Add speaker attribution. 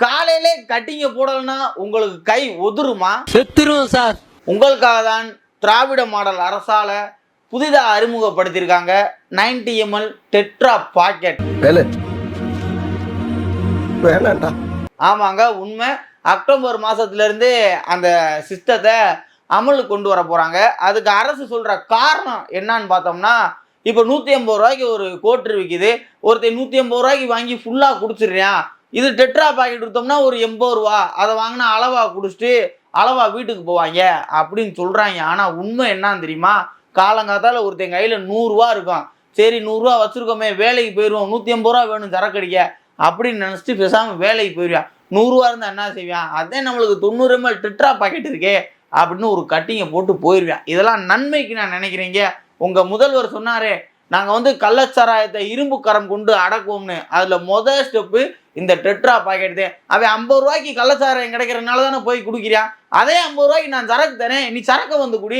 Speaker 1: காலையிலே கட்டிங்க போடலைன்னா உங்களுக்கு கை ஒதுருமா
Speaker 2: செத்துருவோம் சார்.
Speaker 1: உங்களுக்காக தான் திராவிட மாடல் அரசால புதிதாக அறிமுகப்படுத்தியிருக்காங்க 90 எம்எல் டெட்ரா பாக்கெட்.
Speaker 3: வேலை. வேணாண்டா.
Speaker 1: ஆமாங்க உண்மை. அக்டோபர் மாதத்துலேருந்து அந்த சிஸ்டத்தை அமலுக்கு கொண்டு வர போகிறாங்க அதுக்கு அரசு சொல்கிற காரணம் என்னன்னு பார்த்தோம்னா இப்போ நூற்றி ஐம்பது ரூபாய்க்கு ஒரு கோட்ரு விற்கிது ஒருத்தன் நூற்றி ஐம்பது ரூபாய்க்கு வாங்கி ஃபுல்லாக குடிச்சிடுறான். இது டெட்ரா பாக்கெட் கொடுத்தோம்னா ஒரு எண்பது ரூபா. அதை வாங்கினா அளவா குடிச்சிட்டு அளவா வீட்டுக்கு போவாங்க அப்படின்னு சொல்கிறாங்க ஆனால் உண்மை என்னன்னு தெரியுமா? காலங்காத்தால ஒருத்தன் கையில் நூறுரூவா இருக்கும். சரி நூறுரூவா வச்சுருக்கோமே வேலைக்கு போயிடுவோம் நூற்றி ஐம்பது ரூபா வேணும் சரக்கடிக்க அப்படின்னு நினச்சிட்டு பேசாமல் வேலைக்கு போயிடுவான் நூறுரூவா இருந்தால் என்ன செய்வான் அதே நம்மளுக்கு தொண்ணூறு எம்எல் டெட்ரா பாக்கெட் இருக்கே அப்படின்னு ஒரு கட்டிங்கை போட்டு போயிடுவேன் இதெல்லாம் நன்மைக்கு நான் நினைக்கிறீங்க. உங்கள் முதல்வர் சொன்னாரே நாங்கள் வந்து கள்ளச்சாராயத்தை இரும்பு கரம் கொண்டு அடக்குவோம்னு. அதில் மொதல் ஸ்டெப்பு இந்த டெட்ரா பாக்கெட் தான் அவன் ஐம்பது ரூபாய்க்கு கள்ளச்சாராயம் கிடைக்கிறனால தானே போய் குடிக்கிறான்? அதே ஐம்பது ரூபாய்க்கு நான் சரக்கு தரேன் நீ சரக்கை வந்து குடி.